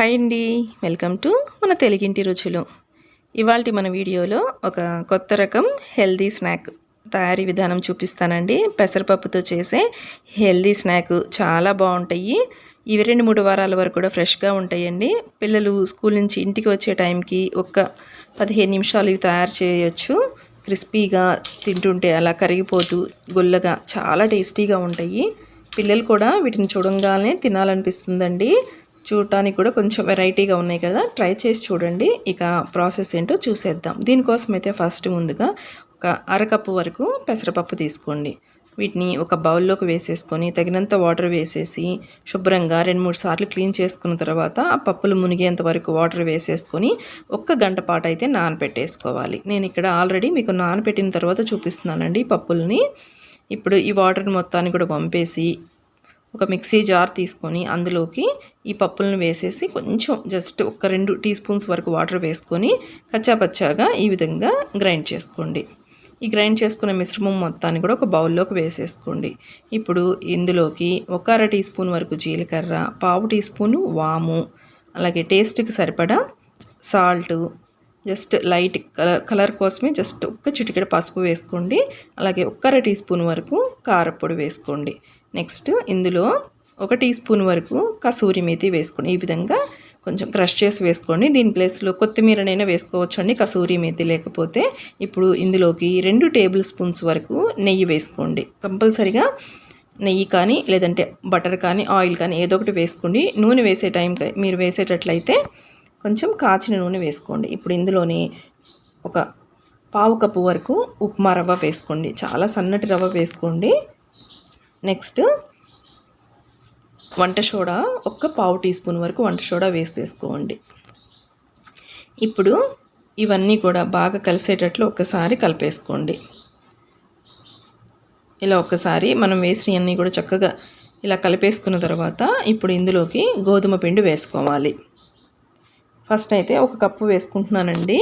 Hi అండి. Welcome to మన తెలుగింటి రుచులు. ఇవాళ మన వీడియోలో ఒక కొత్త రకం హెల్దీ స్నాక్ తయారీ విధానం చూపిస్తానండి. పెసరపప్పుతో చేసే హెల్దీ స్నాక్ చాలా బాగుంటాయి. ఇవి రెండు మూడు వారాల వరకు కూడా ఫ్రెష్గా ఉంటాయండి. పిల్లలు స్కూల్ నుంచి ఇంటికి వచ్చే టైంకి ఒక్క పదిహేను నిమిషాలు ఇవి తయారు చేయొచ్చు. క్రిస్పీగా తింటుంటే అలా కరిగిపోతూ గుల్లగా చాలా టేస్టీగా ఉంటాయి. పిల్లలు కూడా వీటిని చూడంగానే తినాలనిపిస్తుందండి. చూడటానికి కూడా కొంచెం వెరైటీగా ఉన్నాయి కదా. ట్రై చేసి చూడండి. ఇక ప్రాసెస్ ఏంటో చూసేద్దాం. దీనికోసం అయితే ఫస్ట్ ముందుగా ఒక అరకప్పు వరకు పెసరపప్పు తీసుకోండి. వీటిని ఒక బౌల్లోకి వేసేసుకొని తగినంత వాటర్ వేసేసి శుభ్రంగా రెండు మూడు సార్లు క్లీన్ చేసుకున్న తర్వాత ఆ పప్పులు మునిగేంత వరకు వాటర్ వేసేసుకొని ఒక్క గంట పాటు అయితే నానపెట్టేసుకోవాలి. నేను ఇక్కడ ఆల్రెడీ మీకు నానపెట్టిన తర్వాత చూపిస్తున్నానండి పప్పుల్ని. ఇప్పుడు ఈ వాటర్ మొత్తాన్ని కూడా పంపేసి ఒక మిక్సీ జార్ తీసుకొని అందులోకి ఈ పప్పులను వేసేసి కొంచెం జస్ట్ ఒక రెండు టీ స్పూన్స్ వరకు వాటర్ వేసుకొని కచ్చాపచ్చాగా ఈ విధంగా గ్రైండ్ చేసుకోండి. ఈ గ్రైండ్ చేసుకున్న మిశ్రమం మొత్తాన్ని కూడా ఒక బౌల్లోకి వేసేసుకోండి. ఇప్పుడు ఇందులోకి ఒక అర టీ స్పూన్ వరకు జీలకర్ర పావు టీ స్పూను వాము అలాగే టేస్ట్కి సరిపడా salt just light colour colour కోసమే జస్ట్ ఒక్క చిటికెడ పసుపు వేసుకోండి. అలాగే ఒక్కర టీ స్పూన్ వరకు కారపొడి వేసుకోండి. నెక్స్ట్ ఇందులో ఒక టీ స్పూన్ వరకు కసూరి మేతి వేసుకోండి. ఈ విధంగా కొంచెం క్రష్ చేసి వేసుకోండి. దీని ప్లేస్లో కొత్తిమీరనైనా వేసుకోవచ్చు అండి కసూరి మేతి లేకపోతే. ఇప్పుడు ఇందులోకి రెండు టేబుల్ స్పూన్స్ వరకు నెయ్యి వేసుకోండి. కంపల్సరిగా నెయ్యి కానీ లేదంటే బటర్ కానీ ఆయిల్ కానీ ఏదో ఒకటి వేసుకోండి. నూనె వేసే టైం మీరు వేసేటట్లయితే కొంచెం కాచిన నూనె వేసుకోండి. ఇప్పుడు ఇందులోని ఒక పావు కప్పు వరకు ఉప్మా రవ్వ వేసుకోండి. చాలా సన్నటి రవ్వ వేసుకోండి. నెక్స్ట్ వంట సోడా ఒక్క పావు టీ స్పూన్ వరకు వంట సోడా వేసేసుకోండి. ఇప్పుడు ఇవన్నీ కూడా బాగా కలిసేటట్లు ఒకసారి కలిపేసుకోండి. ఇలా ఒకసారి మనం వేసినవన్నీ కూడా చక్కగా ఇలా కలిపేసుకున్న తర్వాత ఇప్పుడు ఇందులోకి గోధుమ పిండి వేసుకోవాలి. ఫస్ట్ అయితే ఒక కప్పు వేసుకుంటున్నానండి.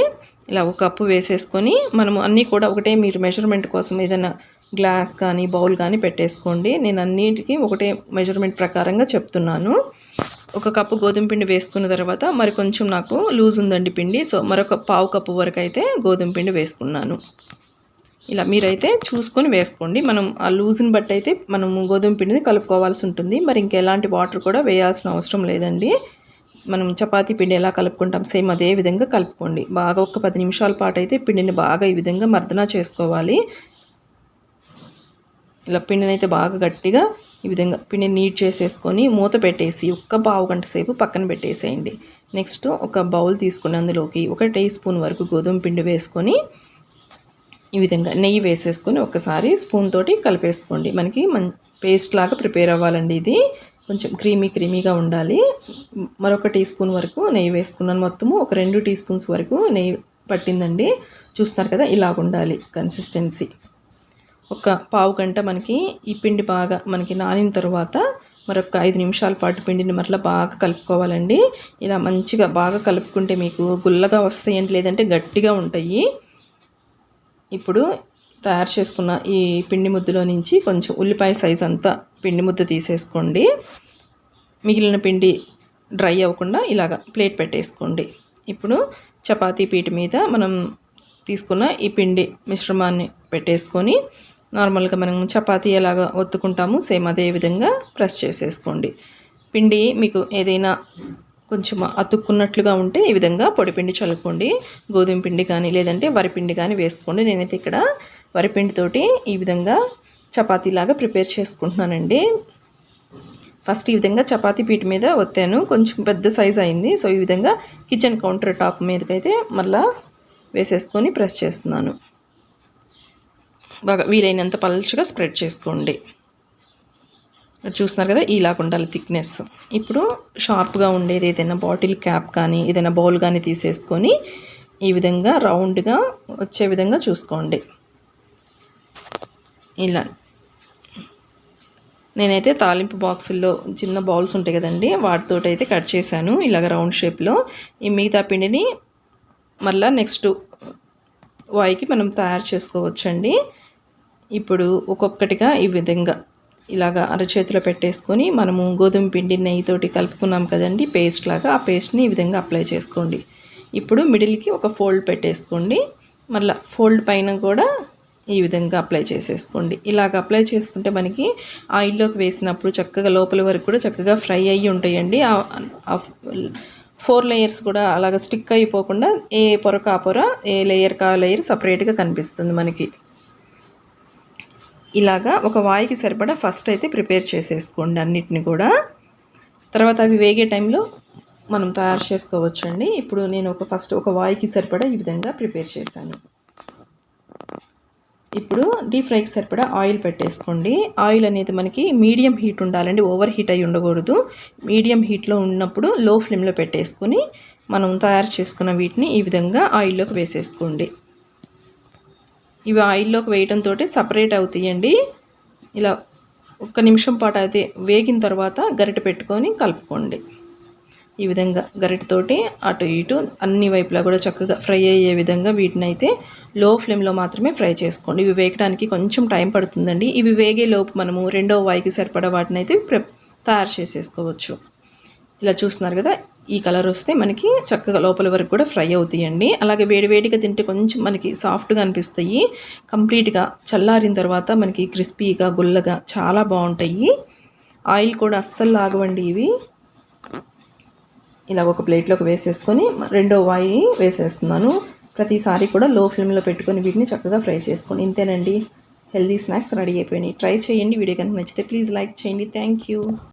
ఇలా ఒక కప్పు వేసేసుకొని మనము అన్నీ కూడా ఒకటే మీరు మెజర్మెంట్ కోసం ఏదైనా గ్లాస్ కానీ బౌల్ కానీ పెట్టేసుకోండి. నేను అన్నిటికీ ఒకటే మెజర్మెంట్ ప్రకారంగా చెప్తున్నాను. ఒక కప్పు గోధుమ పిండి వేసుకున్న తర్వాత మరి కొంచెం నాకు లూజ్ ఉందండి పిండి. సో మరొక పావు కప్పు వరకు అయితే గోధుమ పిండి వేసుకున్నాను. ఇలా మీరైతే చూసుకొని వేసుకోండి. మనం ఆ లూజ్ని బట్టి అయితే మనం గోధుమ పిండిని కలుపుకోవాల్సి ఉంటుంది. మరి ఇంకెలాంటి వాటర్ కూడా వేయాల్సిన అవసరం లేదండి. మనం చపాతీ పిండి ఎలా కలుపుకుంటాం? సేమ్ అదే విధంగా కలుపుకోండి. బాగా ఒక పది నిమిషాల పాటు అయితే పిండిని బాగా ఈ విధంగా మర్దన చేసుకోవాలి. ఇలా పిండిని అయితే బాగా గట్టిగా ఈ విధంగా పిండిని నీట్ చేసేసుకొని మూత పెట్టేసి ఒక్క పావు గంట సేపు పక్కన పెట్టేసేయండి. నెక్స్ట్ ఒక బౌల్ తీసుకుని అందులోకి ఒక టీ స్పూన్ వరకు గోధుమ పిండి వేసుకొని ఈ విధంగా నెయ్యి వేసేసుకొని ఒకసారి స్పూన్ తోటి కలిపేసుకోండి. మనకి మన్ పేస్ట్ లాగా ప్రిపేర్ అవ్వాలండి ఇది. కొంచెం క్రీమీ క్రీమీగా ఉండాలి. మరొక టీ స్పూన్ వరకు నెయ్యి వేసుకున్నాను మొత్తము. ఒక రెండు టీ స్పూన్స్ వరకు నెయ్యి పట్టిందండి. చూస్తున్నారు కదా ఇలాగ ఉండాలి కన్సిస్టెన్సీ. ఒక పావు గంట మనకి ఈ పిండి బాగా మనకి నానిన తర్వాత మరొక ఐదు నిమిషాల పాటు పిండిని మరలా బాగా కలుపుకోవాలండి. ఇలా మంచిగా బాగా కలుపుకుంటే మీకు గుల్లగా వస్తాయండి లేదంటే గట్టిగా ఉంటాయి. ఇప్పుడు తయారు చేసుకున్న ఈ పిండి ముద్దలో నుంచి కొంచెం ఉల్లిపాయ సైజ్ అంతా పిండి ముద్ద తీసేసుకోండి. మిగిలిన పిండి డ్రై అవ్వకుండా ఇలాగ ప్లేట్ పెట్టేసుకోండి. ఇప్పుడు చపాతీ పీట మీద మనం తీసుకున్న ఈ పిండి మిశ్రమాన్ని పెట్టేసుకొని నార్మల్గా మనం చపాతీ ఎలాగ ఒత్తుకుంటాము సేమ్ అదే విధంగా ప్రెస్ చేసేసుకోండి. పిండి మీకు ఏదైనా కొంచెం అతుక్కున్నట్లుగా ఉంటే ఈ విధంగా పొడిపిండి చల్లుకోండి. గోధుమ పిండి కానీ లేదంటే వరిపిండి కానీ వేసుకోండి. నేనైతే ఇక్కడ వరిపిండితోటి ఈ విధంగా చపాతీలాగా ప్రిపేర్ చేసుకుంటున్నానండి. ఫస్ట్ ఈ విధంగా చపాతీ పీట మీద ఒత్తాను. కొంచెం పెద్ద సైజ్ అయింది. సో ఈ విధంగా కిచెన్ కౌంటర్ టాప్ మీదకైతే మళ్ళీ వేసేసుకొని ప్రెస్ చేస్తున్నాను. బాగా వీలైనంత పలుచగా స్ప్రెడ్ చేసుకోండి. చూస్తున్నారు కదా ఇలా ఉండాలి థిక్నెస్. ఇప్పుడు షార్ప్గా ఉండేది ఏదైనా బాటిల్ క్యాప్ కానీ ఏదైనా బౌల్ కానీ తీసేసుకొని ఈ విధంగా రౌండ్గా వచ్చే విధంగా చూసుకోండి. ఇలా. నేనైతే తాలింపు బాక్సుల్లో చిన్న బౌల్స్ ఉంటాయి కదండి వాటితో అయితే కట్ చేశాను ఇలాగ రౌండ్ షేప్లో. ఈ మిగతా పిండిని మళ్ళీ నెక్స్ట్ వాయికి మనం తయారు చేసుకోవచ్చండి. ఇప్పుడు ఒక్కొక్కటిగా ఈ విధంగా ఇలాగా అరచేతిలో పెట్టేసుకొని మనము గోధుమ పిండి నెయ్యితోటి కలుపుకున్నాం కదండి పేస్ట్ లాగా. ఆ పేస్ట్ని ఈ విధంగా అప్లై చేసుకోండి. ఇప్పుడు మిడిల్కి ఒక ఫోల్డ్ పెట్టేసుకోండి. మళ్ళీ ఫోల్డ్ పైన కూడా ఈ విధంగా అప్లై చేసేసుకోండి. ఇలాగ అప్లై చేసుకుంటే మనకి ఆయిల్లోకి వేసినప్పుడు చక్కగా లోపల వరకు కూడా చక్కగా ఫ్రై అయ్యి ఉంటాయండి. ఫోర్ లేయర్స్ కూడా అలాగ స్టిక్ అయిపోకుండా ఏ పొరక ఆ పొర ఏ లేయర్ కా లేయర్ సపరేట్గా కనిపిస్తుంది మనకి. ఇలాగా ఒక వాయికి సరిపడా ఫస్ట్ అయితే ప్రిపేర్ చేసేసుకోండి అన్నిటిని కూడా. తర్వాత అవి వేగే టైంలో మనం తయారు చేసుకోవచ్చండి. ఇప్పుడు నేను ఒక ఫస్ట్ ఒక వాయికి సరిపడా ఈ విధంగా ప్రిపేర్ చేశాను. ఇప్పుడు డీప్ ఫ్రైకి సరిపడా ఆయిల్ పెట్టేసుకోండి. ఆయిల్ అనేది మనకి మీడియం హీట్ ఉండాలండి. ఓవర్ హీట్ అయి ఉండకూడదు. మీడియం హీట్లో ఉన్నప్పుడు లో ఫ్లేమ్లో పెట్టేసుకొని మనం తయారు చేసుకున్న వీటిని ఈ విధంగా ఆయిల్లోకి వేసేసుకోండి. ఇవి ఆయిల్లోకి వేయడంతో సపరేట్ అవుతాయండి. ఇలా ఒక్క నిమిషం పాటు అయితే వేగిన తర్వాత గరిట పెట్టుకొని కలుపుకోండి. ఈ విధంగా గరిటతోటి అటు ఇటు అన్ని వైపులా కూడా చక్కగా ఫ్రై అయ్యే విధంగా వీటిని అయితే లో ఫ్లేమ్లో మాత్రమే ఫ్రై చేసుకోండి. ఇవి వేగడానికి కొంచెం టైం పడుతుందండి. ఇవి వేగే లోపు మనము రెండో వాయికి సరిపడా వాటిని అయితే తయారు చేసేసుకోవచ్చు. ఇలా చూస్తున్నారు కదా ఈ కలర్ వస్తే మనకి చక్కగా లోపల వరకు కూడా ఫ్రై అవుతాయండి. అలాగే వేడివేడిగా తింటే కొంచెం మనకి సాఫ్ట్గా అనిపిస్తాయి. కంప్లీట్గా చల్లారిన తర్వాత మనకి క్రిస్పీగా గుల్లగా చాలా బాగుంటాయి. ఆయిల్ కూడా అస్సలు లాగవండి ఇవి. ఇలా ఒక ప్లేట్లోకి వేసేసుకొని రెండో వాయి వేసేస్తున్నాను. ప్రతిసారి కూడా లో ఫ్లేమ్లో పెట్టుకొని వీటిని చక్కగా ఫ్రై చేసుకొని ఇంతేనండి. హెల్దీ స్నాక్స్ రెడీ అయిపోయినాయి. ట్రై చేయండి. వీడియో కనుక నచ్చితే ప్లీజ్ లైక్ చేయండి. Thank you.